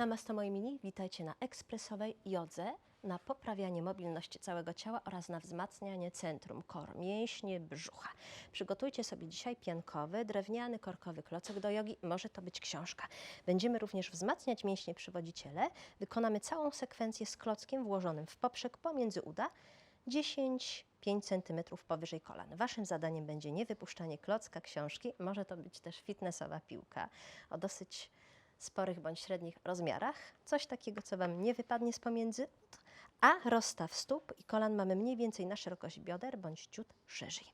Namaste moi mini, witajcie na ekspresowej jodze, na poprawianie mobilności całego ciała oraz na wzmacnianie centrum kor, mięśnie, brzucha. Przygotujcie sobie dzisiaj piankowy, drewniany, korkowy klocek do jogi, może to być książka. Będziemy również wzmacniać mięśnie przywodziciele. Wykonamy całą sekwencję z klockiem włożonym w poprzek pomiędzy uda, 10 5 cm powyżej kolan. Waszym zadaniem będzie nie wypuszczanie klocka, książki, może to być też fitnessowa piłka o dosyć sporych bądź średnich rozmiarach, coś takiego, co Wam nie wypadnie z pomiędzy, a rozstaw stóp i kolan mamy mniej więcej na szerokość bioder bądź ciut szerzej.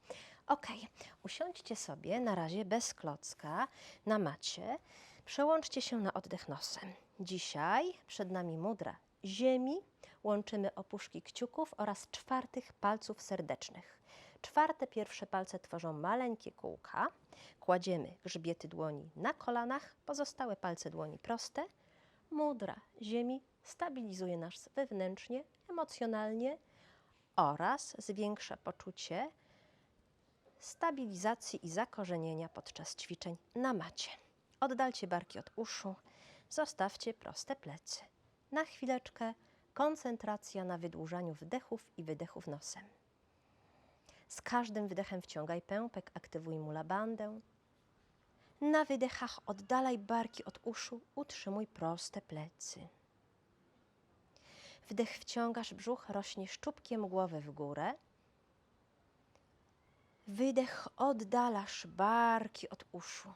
Ok, usiądźcie sobie na razie bez klocka na macie, przełączcie się na oddech nosem. Dzisiaj przed nami mudra ziemi, łączymy opuszki kciuków oraz czwartych palców serdecznych. Czwarte pierwsze palce tworzą maleńkie kółka. Kładziemy grzbiety dłoni na kolanach, pozostałe palce dłoni proste. Mudra ziemi stabilizuje nas wewnętrznie, emocjonalnie oraz zwiększa poczucie stabilizacji i zakorzenienia podczas ćwiczeń na macie. Oddalcie barki od uszu, zostawcie proste plecy. Na chwileczkę koncentracja na wydłużaniu wdechów i wydechów nosem. Z każdym wdechem wciągaj pępek, aktywuj mula bandę. Na wydechach oddalaj barki od uszu, utrzymuj proste plecy. Wdech wciągasz brzuch, rośnie czubkiem głowy w górę. Wydech oddalasz barki od uszu.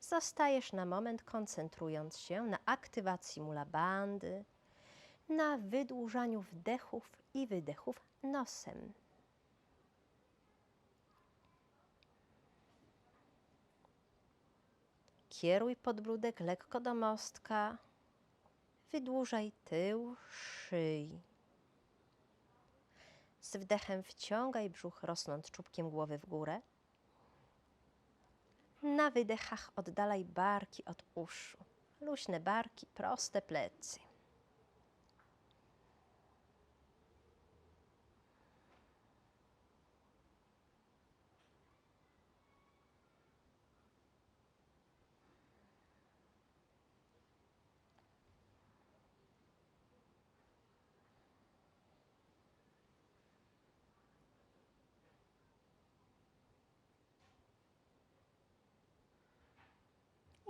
Zostajesz na moment koncentrując się na aktywacji mula bandy, na wydłużaniu wdechów i wydechów nosem. Kieruj podbródek lekko do mostka. Wydłużaj tył szyi. Z wdechem wciągaj brzuch, rosnąc czubkiem głowy w górę. Na wydechach oddalaj barki od uszu. Luźne barki, proste plecy.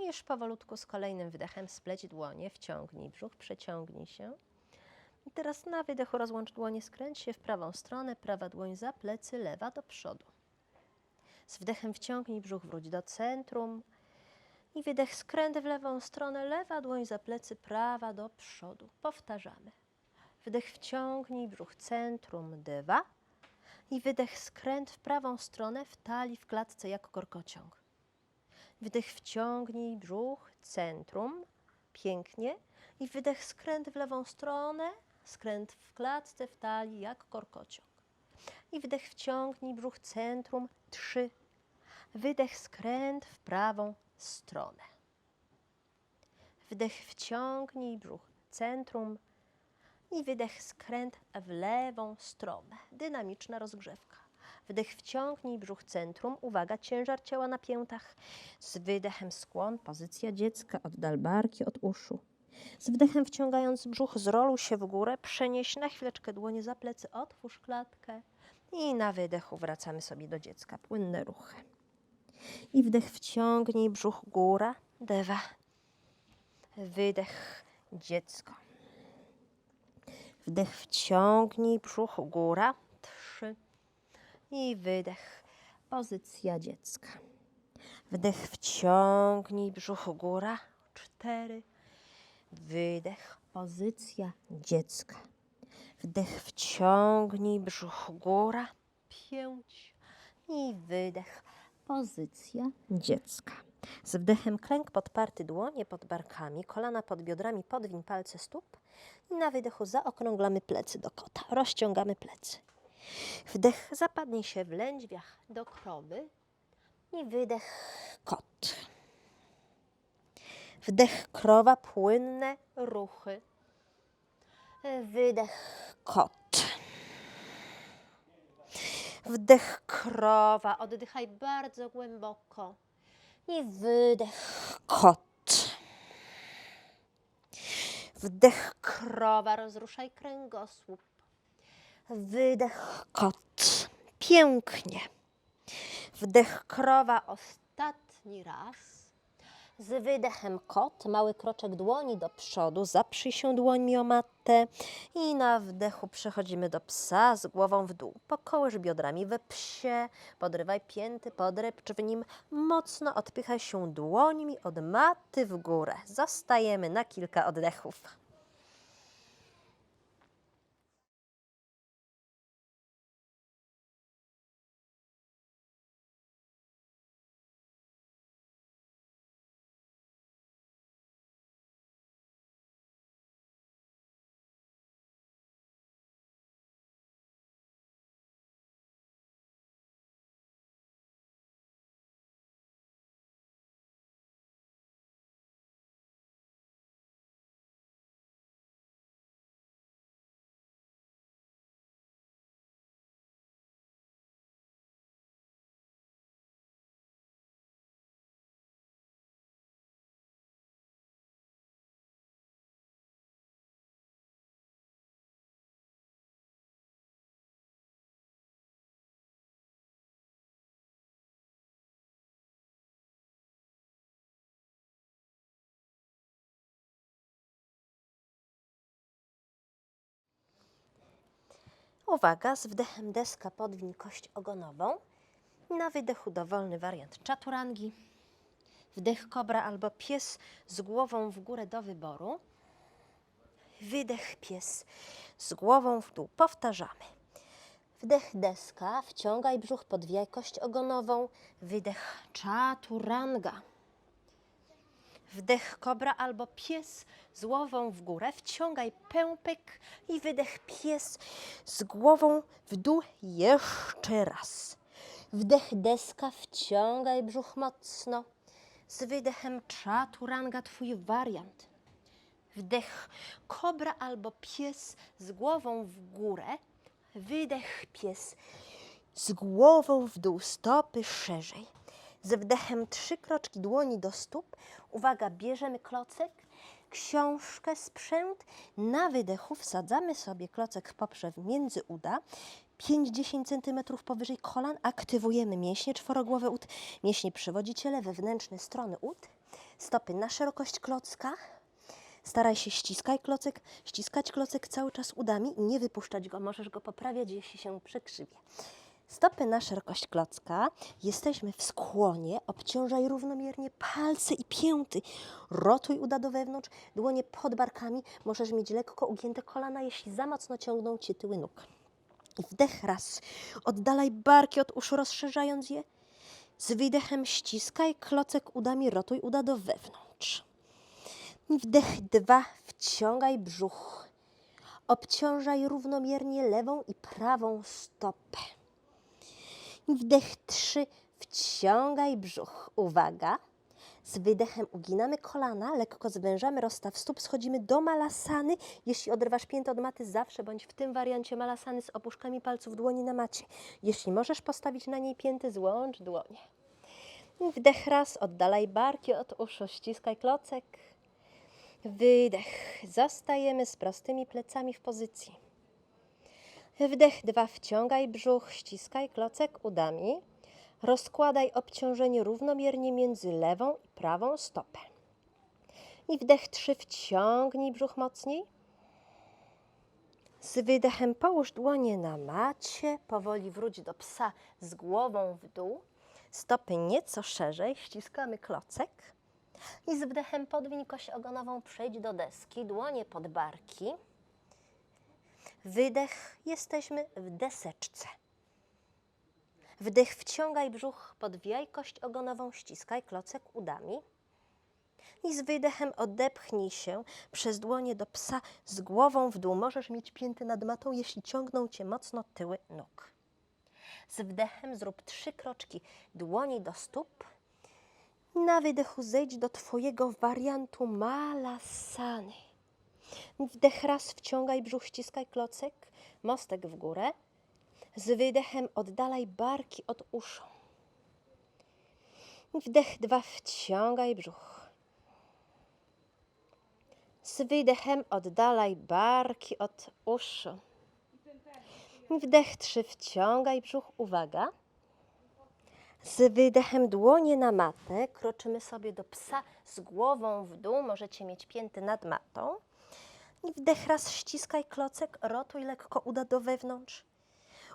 Już powolutku z kolejnym wdechem spleć dłonie, wciągnij brzuch, przeciągnij się. I teraz na wydechu rozłącz dłonie, skręć się w prawą stronę, prawa dłoń za plecy, lewa do przodu. Z wdechem wciągnij brzuch, wróć do centrum. I wydech skręt w lewą stronę, lewa dłoń za plecy, prawa do przodu. Powtarzamy. Wdech wciągnij brzuch, centrum, dwa. I wydech skręt w prawą stronę, w talii, w klatce jak korkociąg. Wdech wciągnij brzuch, centrum, pięknie. I wydech skręt w lewą stronę, skręt w klatce, w talii, jak korkociąg. I wdech wciągnij brzuch, centrum, trzy. Wydech skręt w prawą stronę. Wdech wciągnij brzuch, centrum. I wydech skręt w lewą stronę. Dynamiczna rozgrzewka. Wdech wciągnij brzuch centrum. Uwaga, ciężar ciała na piętach. Z wydechem skłon, pozycja dziecka. Oddal barki od uszu. Z wdechem wciągając brzuch, zroluj się w górę. Przenieś na chwileczkę dłonie za plecy. Otwórz klatkę. I na wydechu wracamy sobie do dziecka. Płynne ruchy. I wdech wciągnij brzuch, góra. Dwa. Wydech, dziecko. Wdech wciągnij brzuch, góra. I wydech. Pozycja dziecka. Wdech wciągnij brzuch góra. Cztery. Wydech. Pozycja dziecka. Wdech wciągnij brzuch góra. Pięć. I wydech. Pozycja dziecka. Z wdechem klęk podparty dłonie pod barkami, kolana pod biodrami, podwiń palce stóp i na wydechu zaokrąglamy plecy do kota. Rozciągamy plecy. Wdech zapadnie się w lędźwiach do krowy i wydech kot. Wdech krowa, płynne ruchy. Wydech kot. Wdech krowa, oddychaj bardzo głęboko. I wydech kot. Wdech krowa, rozruszaj kręgosłup. Wydech kot. Pięknie. Wdech krowa ostatni raz. Z wydechem kot, mały kroczek dłoni do przodu, zaprzyj się dłońmi o matę i na wdechu przechodzimy do psa z głową w dół. Pokołysz biodrami we psie, podrywaj pięty, podrepcz w nim, mocno odpychaj się dłońmi od maty w górę. Zostajemy na kilka oddechów. Uwaga, z wdechem deska podwiń kość ogonową. Na wydechu dowolny wariant czaturangi. Wdech kobra albo pies z głową w górę do wyboru. Wydech pies z głową w dół. Powtarzamy. Wdech deska, wciągaj brzuch, podwijaj kość ogonową. Wydech czaturanga. Wdech kobra albo pies z głową w górę. Wciągaj pępek i wydech pies z głową w dół jeszcze raz. Wdech deska, wciągaj brzuch mocno. Z wydechem czaturanga twój wariant. Wdech kobra albo pies z głową w górę. Wydech pies z głową w dół, stopy szerzej. Z wdechem trzy kroczki dłoni do stóp. Uwaga, bierzemy klocek, książkę, sprzęt. Na wydechu wsadzamy sobie klocek w poprzew między uda. 5-10 cm powyżej kolan aktywujemy mięśnie czworogłowe ud, mięśnie przywodziciele, wewnętrzne strony ud. Stopy na szerokość klocka. Staraj się ściskaj klocek, ściskać klocek cały czas udami i nie wypuszczać go. Możesz go poprawiać, jeśli się przekrzywie. Stopy na szerokość klocka. Jesteśmy w skłonie. Obciążaj równomiernie palce i pięty. Rotuj uda do wewnątrz, dłonie pod barkami. Możesz mieć lekko ugięte kolana, jeśli za mocno ciągną Cię tyły nóg. Wdech raz. Oddalaj barki od uszu, rozszerzając je. Z wydechem ściskaj klocek udami, rotuj uda do wewnątrz. Wdech dwa. Wciągaj brzuch. Obciążaj równomiernie lewą i prawą stopę. Wdech trzy, wciągaj brzuch. Uwaga. Z wydechem uginamy kolana, lekko zwężamy rozstaw stóp, schodzimy do malasany. Jeśli odrywasz piętę od maty, zawsze bądź w tym wariancie malasany z opuszkami palców dłoni na macie. Jeśli możesz postawić na niej pięty, złącz dłonie. Wdech raz, oddalaj barki od uszu, ściskaj klocek. Wydech. Zostajemy z prostymi plecami w pozycji. Wdech dwa, wciągaj brzuch, ściskaj klocek udami. Rozkładaj obciążenie równomiernie między lewą i prawą stopę. I wdech trzy, wciągnij brzuch mocniej. Z wydechem połóż dłonie na macie, powoli wróć do psa z głową w dół. Stopy nieco szerzej, ściskamy klocek. I z wdechem podwiń kość ogonową, przejdź do deski, dłonie pod barki. Wydech, jesteśmy w deseczce. Wdech, wciągaj brzuch, podwijaj kość ogonową, ściskaj klocek udami. I z wydechem odepchnij się przez dłonie do psa z głową w dół. Możesz mieć pięty nad matą, jeśli ciągną cię mocno tyły nóg. Z wdechem zrób trzy kroczki dłoni do stóp. Na wydechu zejdź do Twojego wariantu malasany. Wdech raz, wciągaj brzuch, ściskaj klocek, mostek w górę. Z wydechem oddalaj barki od uszu. Wdech dwa, wciągaj brzuch. Z wydechem oddalaj barki od uszu. Wdech trzy, wciągaj brzuch, uwaga. Z wydechem dłonie na matę, kroczymy sobie do psa z głową w dół, możecie mieć pięty nad matą. I wdech raz, ściskaj klocek, rotuj lekko uda do wewnątrz.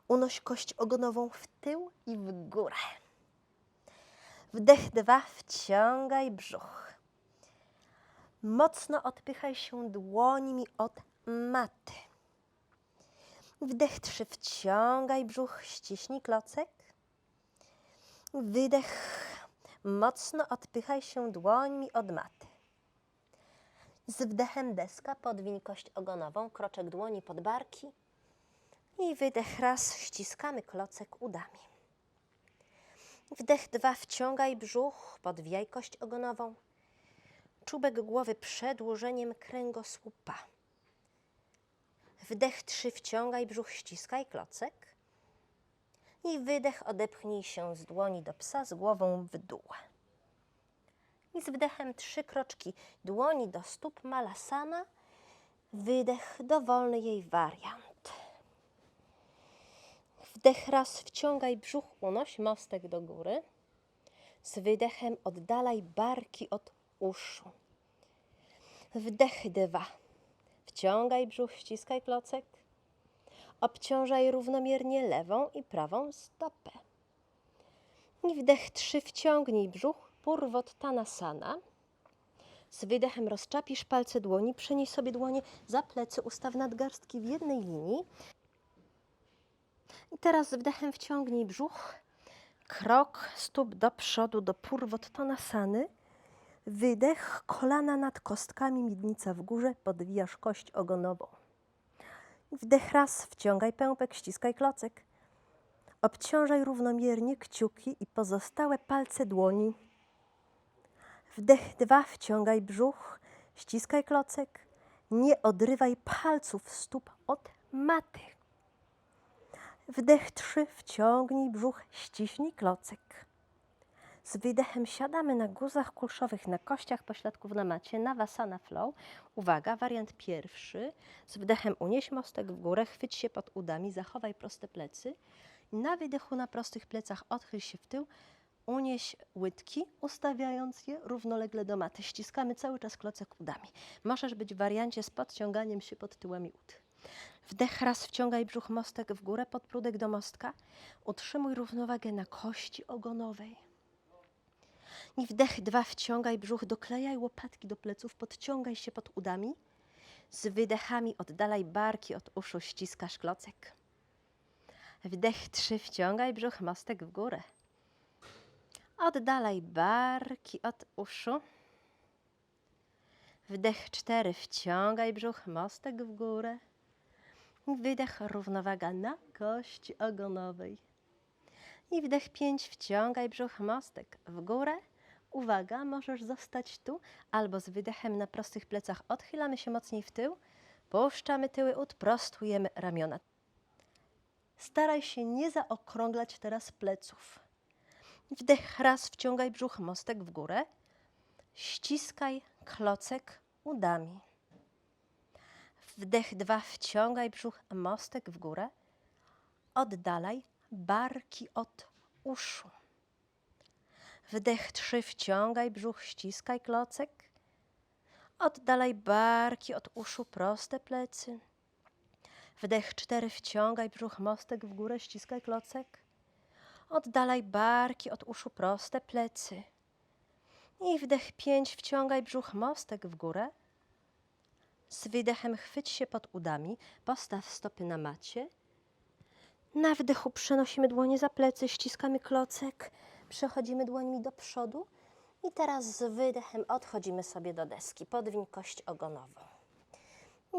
Unoś kość ogonową w tył i w górę. Wdech dwa, wciągaj brzuch. Mocno odpychaj się dłońmi od maty. Wdech trzy, wciągaj brzuch, ściśnij klocek. Wydech, mocno odpychaj się dłońmi od maty. Z wdechem deska, podwiń ogonową, kroczek dłoni pod barki. I wydech raz, ściskamy klocek udami. Wdech dwa, wciągaj brzuch, podwijaj kość ogonową. Czubek głowy przedłużeniem kręgosłupa. Wdech trzy, wciągaj brzuch, ściskaj klocek. I wydech, odepchnij się z dłoni do psa z głową w dół. I z wdechem trzy kroczki dłoni do stóp malasana. Wydech, dowolny jej wariant. Wdech raz, wciągaj brzuch, unoś mostek do góry. Z wydechem oddalaj barki od uszu. Wdech dwa. Wciągaj brzuch, ściskaj klocek. Obciążaj równomiernie lewą i prawą stopę. I wdech trzy, wciągnij brzuch, purwottanasana. Z wydechem rozczapisz palce dłoni, przenieś sobie dłonie za plecy, ustaw nadgarstki w jednej linii. I teraz z wdechem wciągnij brzuch, krok stóp do przodu do purwottanasany. Wydech, kolana nad kostkami, miednica w górze, podwijasz kość ogonową. Wdech raz, wciągaj pępek, ściskaj klocek. Obciążaj równomiernie kciuki i pozostałe palce dłoni. Wdech dwa, wciągaj brzuch, ściskaj klocek. Nie odrywaj palców stóp od maty. Wdech trzy, wciągnij brzuch, ściśnij klocek. Z wydechem siadamy na guzach kulszowych, na kościach pośladków na macie, na Vasana Flow. Uwaga, wariant pierwszy. Z wdechem unieś mostek w górę, chwyć się pod udami, zachowaj proste plecy. Na wydechu na prostych plecach odchyl się w tył, unieś łydki, ustawiając je równolegle do maty. Ściskamy cały czas klocek udami. Możesz być w wariancie z podciąganiem się pod tyłami ud. Wdech raz wciągaj brzuch mostek w górę, podbródek do mostka. Utrzymuj równowagę na kości ogonowej. I wdech dwa, wciągaj brzuch, doklejaj łopatki do pleców, podciągaj się pod udami. Z wydechami oddalaj barki od uszu, ściskasz klocek. Wdech trzy, wciągaj brzuch, mostek w górę. Oddalaj barki od uszu. Wdech cztery, wciągaj brzuch, mostek w górę. Wydech, równowaga na kości ogonowej. I wdech pięć, wciągaj brzuch, mostek w górę. Uwaga, możesz zostać tu albo z wydechem na prostych plecach odchylamy się mocniej w tył, puszczamy tyły ud, prostujemy ramiona. Staraj się nie zaokrąglać teraz pleców. Wdech raz, wciągaj brzuch, mostek w górę. Ściskaj klocek udami. Wdech dwa, wciągaj brzuch, mostek w górę. Oddalaj barki od uszu. Wdech trzy, wciągaj brzuch, ściskaj klocek. Oddalaj barki od uszu, proste plecy. Wdech cztery, wciągaj brzuch, mostek w górę, ściskaj klocek. Oddalaj barki od uszu, proste plecy. I wdech pięć, wciągaj brzuch, mostek w górę. Z wydechem chwyć się pod udami, postaw stopy na macie. Na wdechu przenosimy dłonie za plecy, ściskamy klocek, przechodzimy dłońmi do przodu i teraz z wydechem odchodzimy sobie do deski. Podwiń kość ogonową.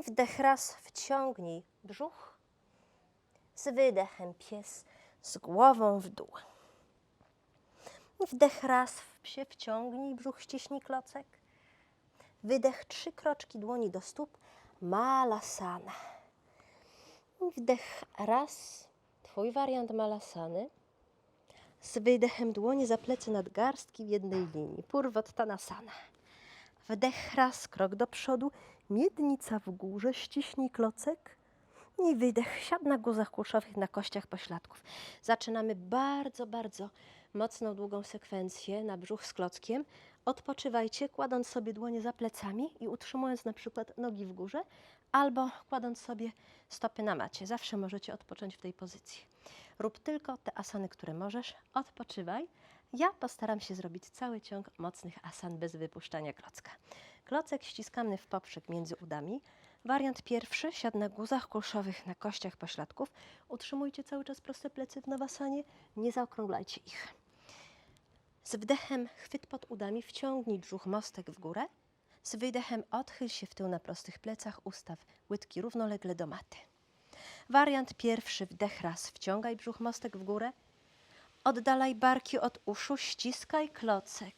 I wdech raz, wciągnij brzuch. Z wydechem pies z głową w dół. Wdech raz, psie wciągnij brzuch, ściśnij klocek. Wydech trzy kroczki dłoni do stóp, malasana. Wdech raz, twój wariant malasany. Z wydechem dłonie za plecy nadgarstki w jednej linii, purwottanasana. Wdech raz, krok do przodu, Miednica w górze, ściśnij klocek. I wydech, siad na guzach kulszowych, na kościach pośladków. Zaczynamy bardzo, bardzo mocną, długą sekwencję na brzuch z klockiem. Odpoczywajcie, kładąc sobie dłonie za plecami i utrzymując na przykład nogi w górze, albo kładąc sobie stopy na macie. Zawsze możecie odpocząć w tej pozycji. Rób tylko te asany, które możesz. Odpoczywaj. Ja postaram się zrobić cały ciąg mocnych asan bez wypuszczania klocka. Klocek ściskamy w poprzek między udami. Wariant pierwszy, siad na guzach kulszowych na kościach pośladków. Utrzymujcie cały czas proste plecy w nawasanie, nie zaokrąglajcie ich. Z wdechem chwyt pod udami, wciągnij brzuch mostek w górę. Z wydechem odchyl się w tył na prostych plecach, ustaw łydki równolegle do maty. Wariant pierwszy, wdech raz, wciągaj brzuch mostek w górę. Oddalaj barki od uszu, ściskaj klocek.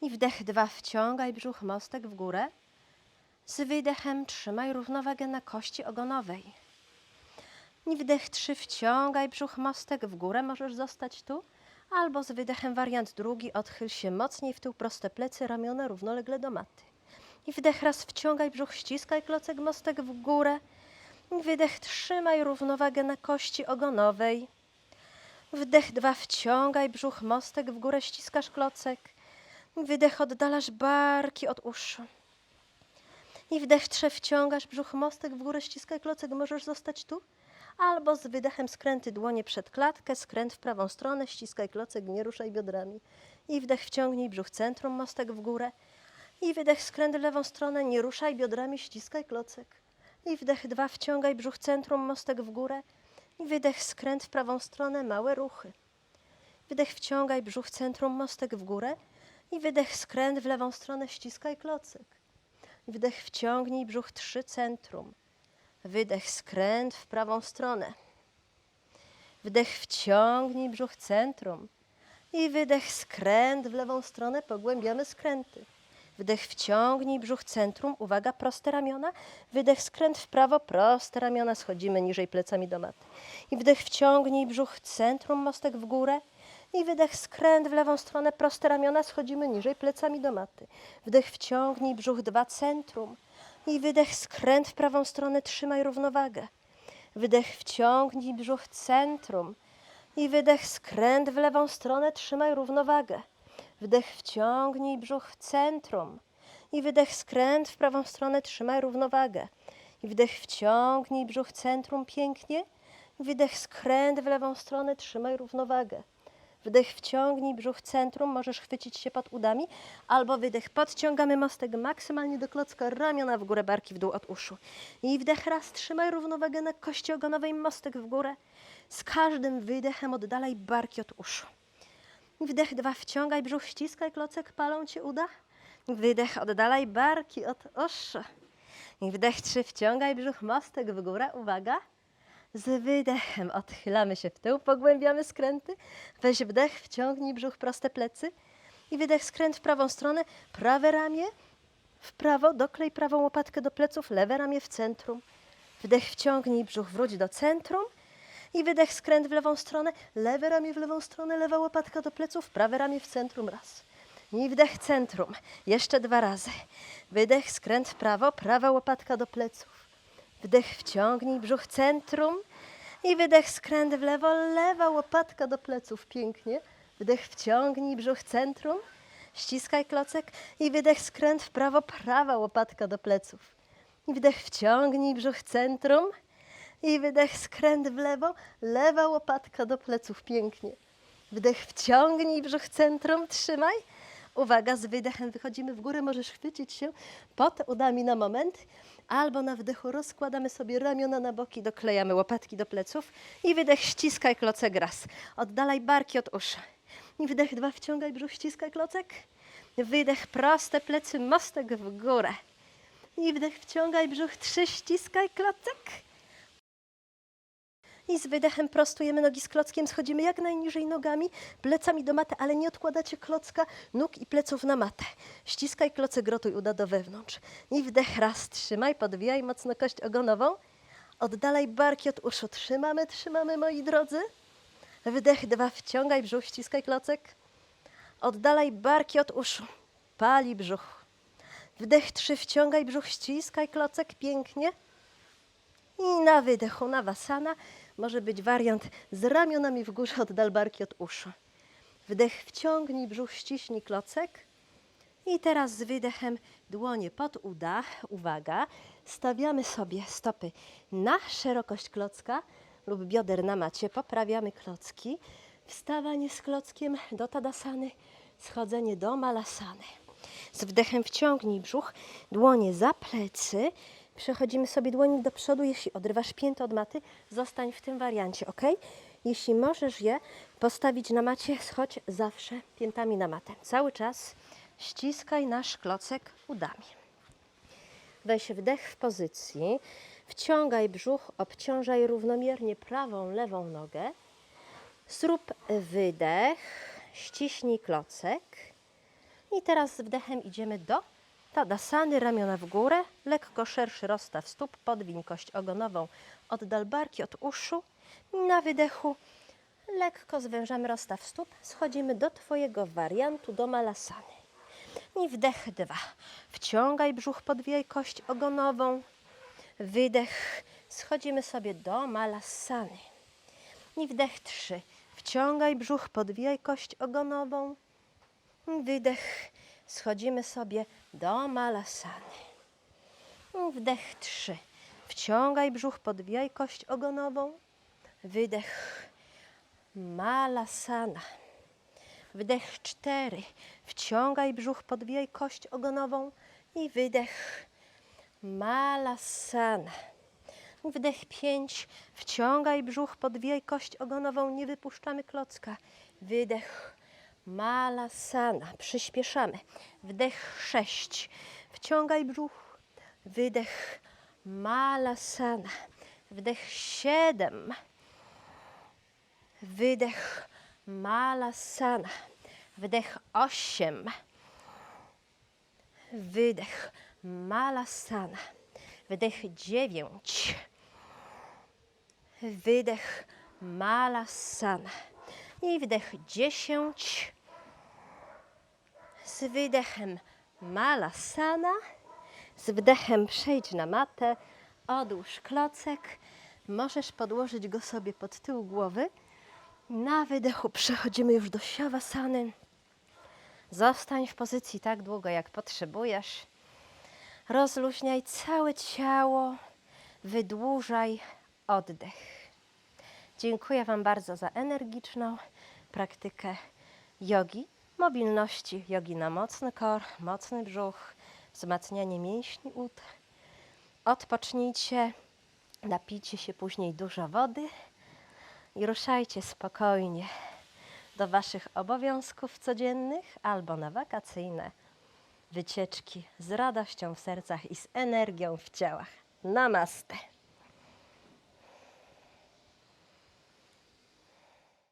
I wdech dwa, wciągaj brzuch mostek w górę. Z wydechem trzymaj równowagę na kości ogonowej. Wdech trzy, wciągaj brzuch mostek w górę, możesz zostać tu. Albo z wydechem wariant drugi, odchyl się mocniej w tył, proste plecy, ramiona równolegle do maty. I wdech raz, wciągaj brzuch, ściskaj klocek mostek w górę. Wydech, trzymaj równowagę na kości ogonowej. Wdech dwa, wciągaj brzuch mostek w górę, ściskasz klocek. Wydech, oddalasz barki od uszu. I wdech trzy, wciągasz brzuch mostek w górę, ściskaj klocek, możesz zostać tu. Albo z wydechem skręty dłonie przed klatkę, skręt w prawą stronę, ściskaj klocek, nie ruszaj biodrami. I wdech wciągnij brzuch centrum, mostek w górę. I wydech skręt w lewą stronę, nie ruszaj biodrami, ściskaj klocek. I wdech dwa, wciągaj brzuch centrum, mostek w górę. I wydech skręt w prawą stronę, małe ruchy. Wydech wciągaj brzuch centrum, mostek w górę. I wydech skręt w lewą stronę, ściskaj klocek. Wdech wciągnij brzuch trzy centrum. Wydech skręt w prawą stronę. Wdech wciągnij brzuch centrum. I wydech skręt w lewą stronę, pogłębiamy skręty. Wdech wciągnij brzuch centrum, uwaga, proste ramiona. Wydech skręt w prawo, proste ramiona, schodzimy niżej plecami do maty. I wdech wciągnij brzuch centrum, mostek w górę. I wydech skręt w lewą stronę, proste ramiona, schodzimy niżej plecami do maty. Wdech wciągnij brzuch dwa centrum. I wydech skręt w prawą stronę, trzymaj równowagę. Wydech wciągnij brzuch centrum. I wydech skręt w lewą stronę, trzymaj równowagę. Wdech wciągnij brzuch centrum. I wydech skręt w prawą stronę, trzymaj równowagę. I wdech wciągnij brzuch centrum pięknie. Wydech skręt w lewą stronę, trzymaj równowagę. Wdech wciągnij brzuch centrum, możesz chwycić się pod udami, albo wydech podciągamy mostek maksymalnie do klocka, ramiona w górę, barki w dół od uszu. I wdech raz, trzymaj równowagę na kości ogonowej, mostek w górę. Z każdym wydechem oddalaj barki od uszu. Wdech dwa, wciągaj brzuch, ściskaj klocek, palą cię uda. Wydech, oddalaj barki od uszu. I wdech trzy, wciągaj brzuch, mostek w górę, uwaga. Z wydechem odchylamy się w tył, pogłębiamy skręty. Weź wdech, wciągnij brzuch, proste plecy. I wydech, skręt w prawą stronę, prawe ramię w prawo, doklej prawą łopatkę do pleców, lewe ramię w centrum. Wdech, wciągnij brzuch, wróć do centrum. I wydech, skręt w lewą stronę, lewe ramię w lewą stronę, lewa łopatka do pleców, prawe ramię w centrum, raz. I wdech, centrum, jeszcze dwa razy. Wydech, skręt w prawo, prawa łopatka do pleców. Wdech wciągnij brzuch centrum i wydech skręt w lewo, lewa łopatka do pleców, pięknie. Wdech wciągnij brzuch centrum, ściskaj klocek i wydech skręt w prawo, prawa łopatka do pleców. I wdech wciągnij brzuch centrum i wydech skręt w lewo, lewa łopatka do pleców, pięknie. Wdech wciągnij brzuch centrum, trzymaj. Uwaga, z wydechem wychodzimy w górę, możesz chwycić się pod udami na moment, albo na wdechu rozkładamy sobie ramiona na boki, doklejamy łopatki do pleców i wydech, ściskaj klocek raz. Oddalaj barki od uszu. I wydech dwa, wciągaj brzuch, ściskaj klocek. Wydech, proste plecy, mostek w górę. I wdech, wciągaj brzuch, trzy, ściskaj klocek. I z wydechem prostujemy nogi z klockiem, schodzimy jak najniżej nogami, plecami do maty, ale nie odkładacie klocka, nóg i pleców na matę. Ściskaj klocek, rotuj uda do wewnątrz. I wdech raz, trzymaj, podwijaj mocno kość ogonową. Oddalaj barki od uszu. Trzymamy, trzymamy, moi drodzy. Wdech dwa, wciągaj brzuch, ściskaj klocek. Oddalaj barki od uszu. Pali brzuch. Wdech trzy, wciągaj brzuch, ściskaj klocek pięknie. I na wydechu nawasana może być wariant z ramionami w górze od dalbarki od uszu. Wdech wciągnij brzuch, ściśnij klocek. I teraz z wydechem dłonie pod uda. Uwaga, stawiamy sobie stopy na szerokość klocka lub bioder na macie. Poprawiamy klocki. Wstawanie z klockiem do tadasany, schodzenie do malasany. Z wdechem wciągnij brzuch, dłonie za plecy. Przechodzimy sobie dłońmi do przodu. Jeśli odrywasz piętę od maty, zostań w tym wariancie, ok? Jeśli możesz je postawić na macie, schodź zawsze piętami na matę. Cały czas ściskaj nasz klocek udami. Weź wdech w pozycji, wciągaj brzuch, obciążaj równomiernie prawą, lewą nogę. Zrób wydech, ściśnij klocek. I teraz z wdechem idziemy do tadasany, ramiona w górę, lekko szerszy rozstaw stóp, podwiń kość ogonową od dalbarki, od uszu. Na wydechu lekko zwężamy rozstaw stóp, schodzimy do Twojego wariantu, do malasany. I wdech dwa. Wciągaj brzuch, podwijaj kość ogonową. Wydech. Schodzimy sobie do malasany. I wdech trzy. Wciągaj brzuch, podwijaj kość ogonową. Wydech. Schodzimy sobie do malasany. Wdech trzy. Wciągaj brzuch, podwijaj kość ogonową. Wydech. Malasana. Wdech cztery. Wciągaj brzuch, podwijaj kość ogonową i wydech. Malasana. Wdech pięć. Wciągaj brzuch, podwijaj kość ogonową, nie wypuszczamy klocka. Wydech. Malasana. Przyspieszamy. Wdech sześć. Wciągaj brzuch. Wydech. Malasana. Wdech siedem. Wydech. Malasana. Wdech osiem. Wydech. Malasana. Wdech dziewięć. Wydech. Malasana. I wdech dziesięć. Z wydechem Malasana. Z wdechem przejdź na matę. Odłóż klocek. Możesz podłożyć go sobie pod tył głowy. Na wydechu przechodzimy już do siawasany. Zostań w pozycji tak długo, jak potrzebujesz. Rozluźniaj całe ciało, wydłużaj oddech. Dziękuję Wam bardzo za energiczną praktykę jogi, mobilności, jogi na mocny kor, mocny brzuch, wzmacnianie mięśni ud. Odpocznijcie, napijcie się później dużo wody i ruszajcie spokojnie do Waszych obowiązków codziennych albo na wakacyjne wycieczki z radością w sercach i z energią w ciałach. Namaste.